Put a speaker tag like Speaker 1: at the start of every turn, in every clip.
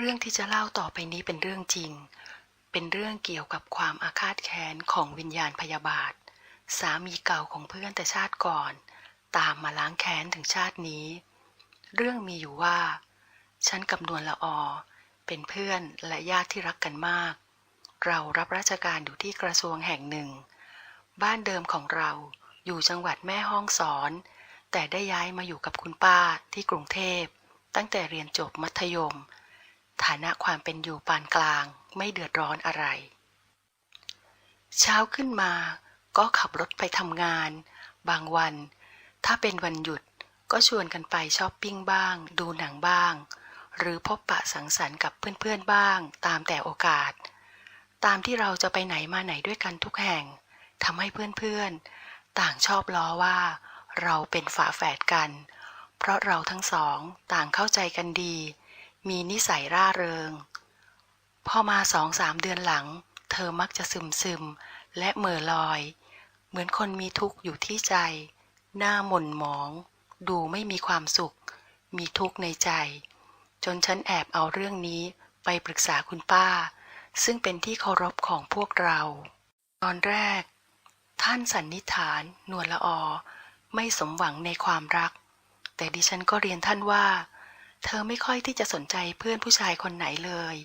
Speaker 1: เรื่องที่จะเล่าต่อไปนี้เป็นเรื่องจริง เป็นเรื่องเกี่ยวกับความอาฆาตแค้นของวิญญาณพยาบาท สามีเก่าของเพื่อนแต่ชาติก่อน ตามมาล้างแค้นถึงชาตินี้ เรื่องมีอยู่ว่า ฉันกับนวลละออ เป็นเพื่อนและญาติที่รักกันมาก เรารับราชการอยู่ที่กระทรวงแห่งหนึ่ง บ้านเดิมของเราอยู่จังหวัดแม่ฮ่องสอน แต่ได้ย้ายมาอยู่กับคุณป้าที่กรุงเทพ ตั้งแต่เรียนจบมัธยม ฐานะความเป็นอยู่ปานกลางไม่เดือดร้อนอะไร เช้าขึ้นมาก็ขับรถไปทำงาน บางวัน ถ้าเป็นวันหยุดก็ชวนกันไปช้อปปิ้งบ้าง ดูหนังบ้าง หรือพบปะสังสรรค์กับเพื่อนๆบ้าง ตามแต่โอกาส ตามที่เราจะไปไหนมาไหนด้วยกันทุกแห่งทำให้เพื่อนๆ ต่างชอบล้อว่า เราเป็นฝาแฝดกัน เพราะเราทั้งสองต่างเข้าใจกันดี มีนิสัยร่าเริง พอมาสองสามเดือนหลัง เธอมักจะซึมซึมและเหม่อลอย เหมือนคนมีทุกข์อยู่ที่ใจ หน้าหม่นหมอง ดูไม่มีความสุข มีทุกข์ในใจ จนฉันแอบเอาเรื่องนี้ไปปรึกษาคุณป้า ซึ่งเป็นที่เคารพของพวกเรา ตอนแรก ท่านสันนิษฐานนวลละออไม่สมหวังในความรัก แต่ดิฉันก็เรียนท่านว่า เธอไม่ค่อยที่จะสนใจเพื่อนผู้ชายคนไหนเลย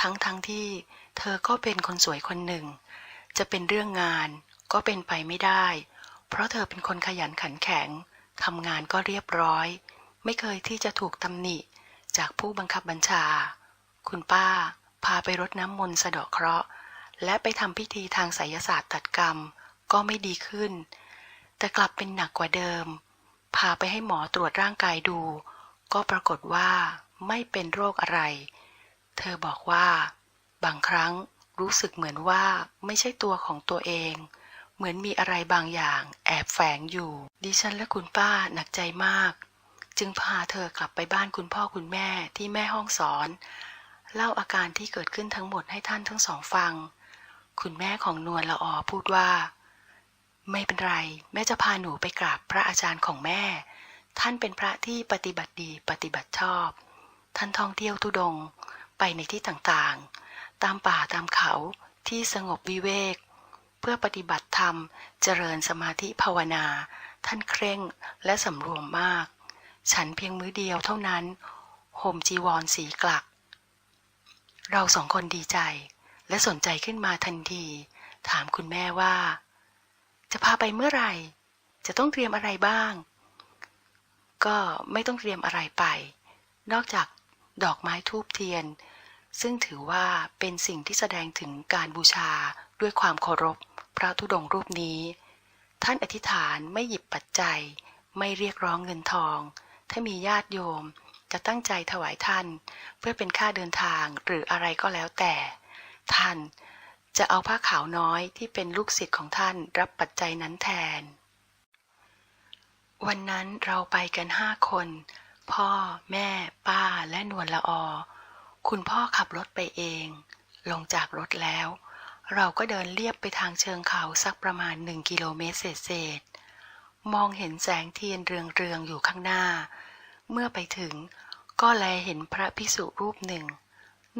Speaker 1: ทั้งทั้งที่เธอก็เป็นคนสวยคนหนึ่ง จะเป็นเรื่องงานก็เป็นไปไม่ได้ เพราะเธอเป็นคนขยันขันแข็งทำงานก็เรียบร้อย ไม่เคยที่จะถูกตำหนิ จากผู้บังคับบัญชา คุณป้า พาไปรดน้ำมนต์สะเดาะเคราะห์ และไปทำพิธีทางไสยศาสตร์ตัดกรรม ก็ไม่ดีขึ้น แต่กลับเป็นหนักกว่าเดิม พาไปให้หมอตรวจร่างกายดู ก็ปรากฏว่าไม่เป็นโรคอะไร เธอบอกว่า บางครั้งรู้สึกเหมือนว่าไม่ใช่ตัวของตัวเอง เหมือนมีอะไรบางอย่างแอบแฝงอยู่ ดิฉันและคุณป้าหนักใจมาก จึงพาเธอกลับไปบ้านคุณพ่อคุณแม่ที่แม่ห้องสอน เล่าอาการที่เกิดขึ้นทั้งหมดให้ท่านทั้งสองฟัง คุณแม่ของนวลละออพูดว่า ไม่เป็นไร แม่จะพาหนูไปกราบพระอาจารย์ของแม่ ท่านเป็นพระที่ปฏิบัติดีปฏิบัติชอบ ท่านท่องเที่ยวทุดงไปในที่ต่างๆ ตามป่าตามเขาที่สงบวิเวก เพื่อปฏิบัติธรรมเจริญสมาธิภาวนา ท่านเคร่งและสำรวมมาก ฉันเพียงมื้อเดียวเท่านั้นห่มจีวรสีกลัก เราสองคนดีใจ และสนใจขึ้นมาทันที ถามคุณแม่ว่า จะพาไปเมื่อไหร่ จะต้องเตรียมอะไรบ้าง ก็ไม่ต้องเตรียมอะไรไป นอกจากดอกไม้ทูบเทียน ซึ่งถือว่าเป็นสิ่งที่แสดงถึงการบูชาด้วยความเคารพพระธุดงค์รูปนี้ ท่านอธิษฐานไม่หยิบปัจจัย ไม่เรียกร้องเงินทอง ถ้ามีญาติโยมจะตั้งใจถวายท่าน เพื่อเป็นค่าเดินทางหรืออะไรก็แล้วแต่ ท่านจะเอาผ้าขาวน้อยที่เป็นลูกศิษย์ของท่านรับปัจจัยนั้นแทน วันนั้นเราไปกันห้าคน พ่อ แม่ ป้าและนวลละออ คุณพ่อขับรถไปเอง ลงจากรถแล้ว เราก็เดินเลียบไปทางเชิงเขาสักประมาณหนึ่งกิโลเมตรเศษๆมองเห็นแสงเทียนเรืองๆอยู่ข้างหน้า เมื่อไปถึงก็แลเห็นพระภิกษุรูปหนึ่ง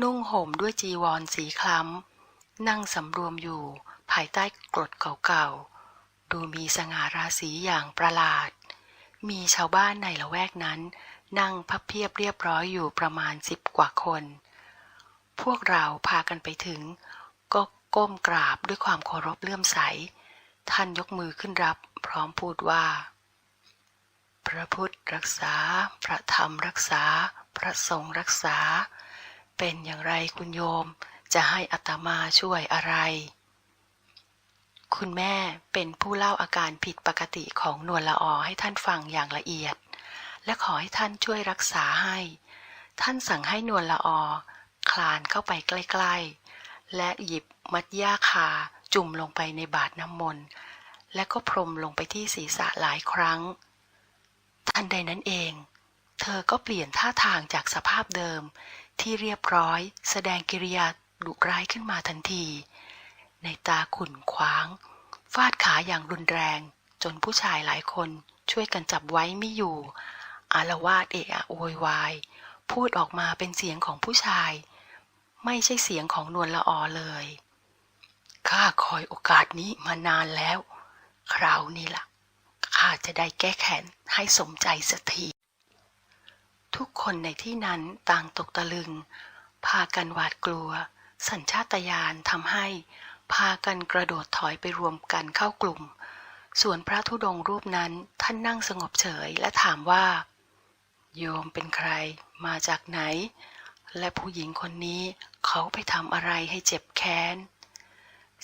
Speaker 1: นุ่งห่มด้วยจีวรสีคล้ำ นั่งสำรวมอยู่ภายใต้กรดเก่าๆ ดูมีสง่าราศีอย่างประหลาด มีชาวบ้านในละแวกนั้น นั่งพับเพียบเรียบร้อยอยู่ประมาณสิบกว่าคน พวกเราพากันไปถึง ก็ก้มกราบด้วยความเคารพเลื่อมใส ท่านยกมือขึ้นรับ พร้อมพูดว่า พระพุทธรักษา พระธรรมรักษา พระสงฆ์รักษา เป็นอย่างไรคุณโยมจะให้อัตมาช่วยอะไร คุณแม่เป็นผู้เล่าอาการผิดปกติของนวลละออให้ท่านฟังอย่างละเอียด และขอให้ท่านช่วยรักษาให้ ท่านสั่งให้นวลละออคลานเข้าไปใกล้ ๆ และหยิบมัดย่าคาจุ่มลงไปในบาตรน้ำมนต์และก็พรมลงไปที่ศีรษะหลายครั้ง ทันใดนั้นเอง เธอก็เปลี่ยนท่าทางจากสภาพเดิม ที่เรียบร้อย แสดงกิริยาดุร้ายขึ้นมาทันที ในตาขุ่นขวาง ฟาดขาอย่างรุนแรง จนผู้ชายหลายคนช่วยกันจับไว้ไม่อยู่ อารวาสเอะอะโวยวาย พูดออกมาเป็นเสียงของผู้ชาย ไม่ใช่เสียงของนวลละออเลย ข้าคอยโอกาสนี้มานานแล้ว คราวนี้ล่ะ ข้าจะได้แก้แค้นให้สมใจสักทีทุกคนในที่นั้นต่างตกตะลึง พากันหวาดกลัว สัญชาตญาณทำให้ พากันกระโดดถอยไปรวมกันเข้ากลุ่ม ส่วนพระธุดงค์รูปนั้นท่านนั่งสงบเฉยและถามว่า โยมเป็นใคร มาจากไหน และผู้หญิงคนนี้เขาไปทำอะไรให้เจ็บแค้น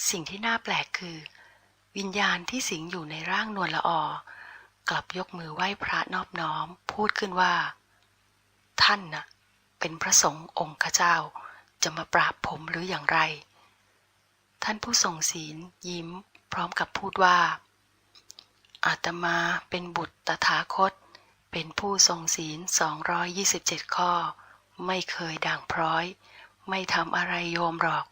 Speaker 1: สิ่งที่น่าแปลกคือ วิญญาณที่สิงอยู่ในร่างนวลละออกลับยกมือไหว้พระนอบน้อม พูดขึ้นว่า ท่านน่ะ เป็นพระสงฆ์องค์ข้าเจ้าจะมาปราบผมหรืออย่างไร ท่านผู้ทรงศีลยิ้ม พร้อมกับพูดว่า อาตมาเป็นบุตรตถาคต เป็นผู้ทรงศีล 227 ข้อ ไม่เคยด่างพร้อย ไม่ทำอะไรโยมหรอก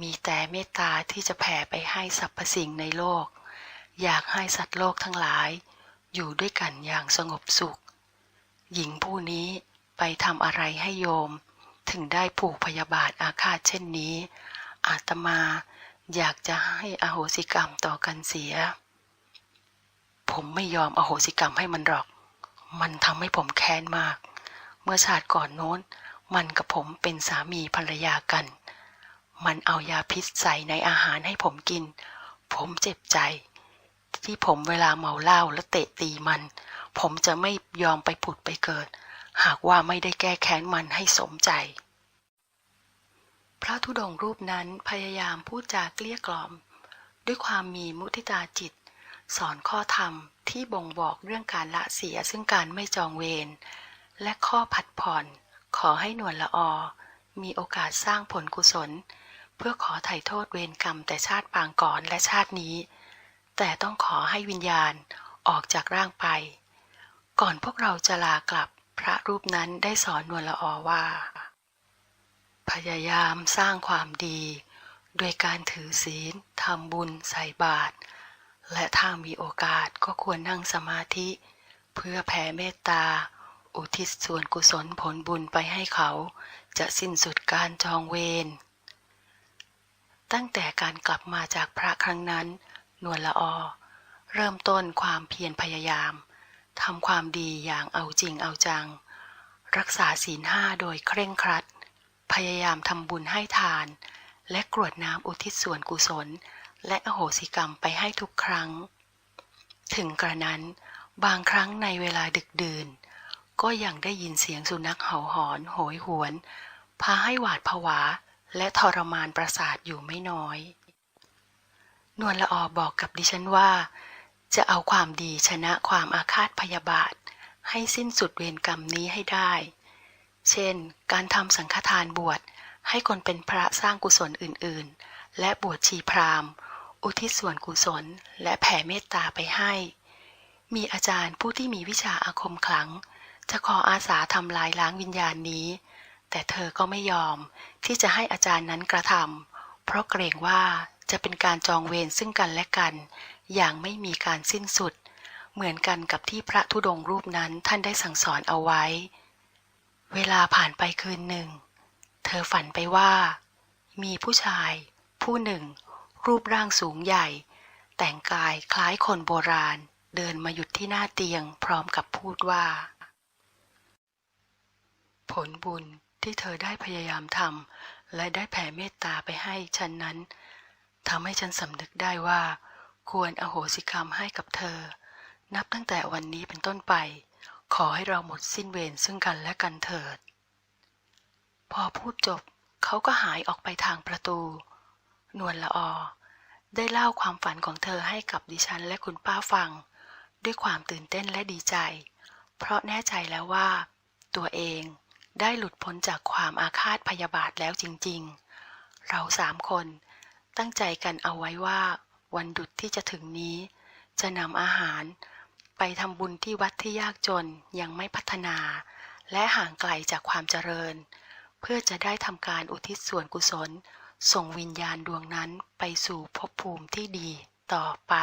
Speaker 1: มีแต่เมตตาที่จะแผ่ไปให้สรรพสิ่งในโลก อยากให้สัตว์โลกทั้งหลาย อยู่ด้วยกันอย่างสงบสุข หญิงผู้นี้ไปทำอะไรให้โยม ถึงได้ผูกพยาบาทอาฆาตเช่นนี้ อาตมา อยากจะให้อโหสิกรรมต่อกันเสีย ผมไม่ยอมอโหสิกรรมให้มันหรอก มันทำให้ผมแค้นมาก เมื่อชาติก่อนโน้น มันกับผมเป็นสามีภรรยากัน มันเอายาพิษใส่ในอาหารให้ผมกิน ผมเจ็บใจ ที่ผมเวลาเมาเหล้าและเตะตีมัน ผมจะไม่ยอมไปผุดไปเกิด หากว่าไม่ได้แก้แค้นมันให้สมใจ พระธุดงค์รูปนั้นพยายามพูดจาเกลี้ยกล่อม ด้วยความมีมุทิตาจิต สอนข้อธรรมที่บ่งบอกเรื่องการละเสียซึ่งการไม่จองเวรและข้อผัดผ่อนขอให้หนวลละออ มีโอกาสสร้างผลกุศล เพื่อขอไถ่โทษเวรกรรมแต่ชาติปางก่อนและชาตินี้ แต่ต้องขอให้วิญญาณออกจากร่างไป ก่อนพวกเราจะลากลับพระรูปนั้นได้สอนนวลละออว่า พยายามสร้างความดี โดยการถือศีลทำบุญใส่บาตรและถ้ามีโอกาสก็ควรนั่งสมาธิ เพื่อแผ่เมตตา อุทิศส่วนกุศลผลบุญไปให้เขา จะสิ้นสุดการจองเวรตั้งแต่การกลับมาจากพระครั้งนั้น นวลละออ เริ่มต้นความเพียรพยายามทำความดีอย่างเอาจริงเอาจัง รักษาศีลห้าโดยเคร่งครัด พยายามทำบุญให้ทาน และกรวดน้ำอุทิศส่วนกุศล และอโหสิกรรมไปให้ทุกครั้ง ถึงกระนั้น บางครั้งในเวลาดึกดื่น ก็ยังได้ยินเสียงสุนัขเห่าหอนโหยหวน พาให้หวาดผวาและทรมานประสาทอยู่ไม่น้อย นวลละออบอกกับดิฉันว่า จะเอาความดีชนะความอาฆาตพยาบาท ให้สิ้นสุดเวรกรรมนี้ให้ได้ เช่น การทำสังฆทานบวชให้คนเป็นพระสร้างกุศลอื่นๆ และบวชชีพราหมณ์ อุทิศส่วนกุศล และแผ่เมตตาไปให้ มีอาจารย์ผู้ที่มีวิชาอาคมขลัง จะขออาสาทำลายล้างวิญญาณนี้ แต่เธอก็ไม่ยอมที่จะให้อาจารย์นั้นกระทำเพราะเกรงว่าจะเป็นการจองเวรซึ่งกันและกัน อย่างไม่มีการสิ้นสุด เหมือนกันกับที่พระธุดงรูปนั้นท่านได้สั่งสอนเอาไว้ เวลาผ่านไปคืนหนึ่ง เธอฝันไปว่า มีผู้ชาย ผู้หนึ่ง รูปร่างสูงใหญ่ แต่งกายคล้ายคนโบราณ เดินมาหยุดที่หน้าเตียงพร้อมกับพูดว่า ผลบุญที่เธอได้พยายามทำและได้แผ่เมตตาไปให้ฉันนั้นทำให้ฉันสำนึกได้ว่า ควรอโหสิกรรมให้กับเธอ นับตั้งแต่วันนี้เป็นต้นไป ขอให้เราหมดสิ้นเวรซึ่งกันและกันเถิด พอพูดจบเขาก็หายออกไปทางประตู นวลละออ ได้เล่าความฝันของเธอให้กับดิฉันและคุณป้าฟัง ด้วยความตื่นเต้นและดีใจ เพราะแน่ใจแล้วว่า ตัวเองได้หลุดพ้นจากความอาฆาตพยาบาทแล้วจริง ๆ เราสามคนตั้งใจกันเอาไว้ว่า วันดุดที่จะถึงนี้ จะนำอาหาร ไปทำบุญที่วัดที่ยากจนยังไม่พัฒนา และห่างไกลจากความเจริญ เพื่อจะได้ทำการอุทิศส่วนกุศล ส่งวิญญาณดวงนั้นไปสู่ภพภูมิที่ดีต่อไป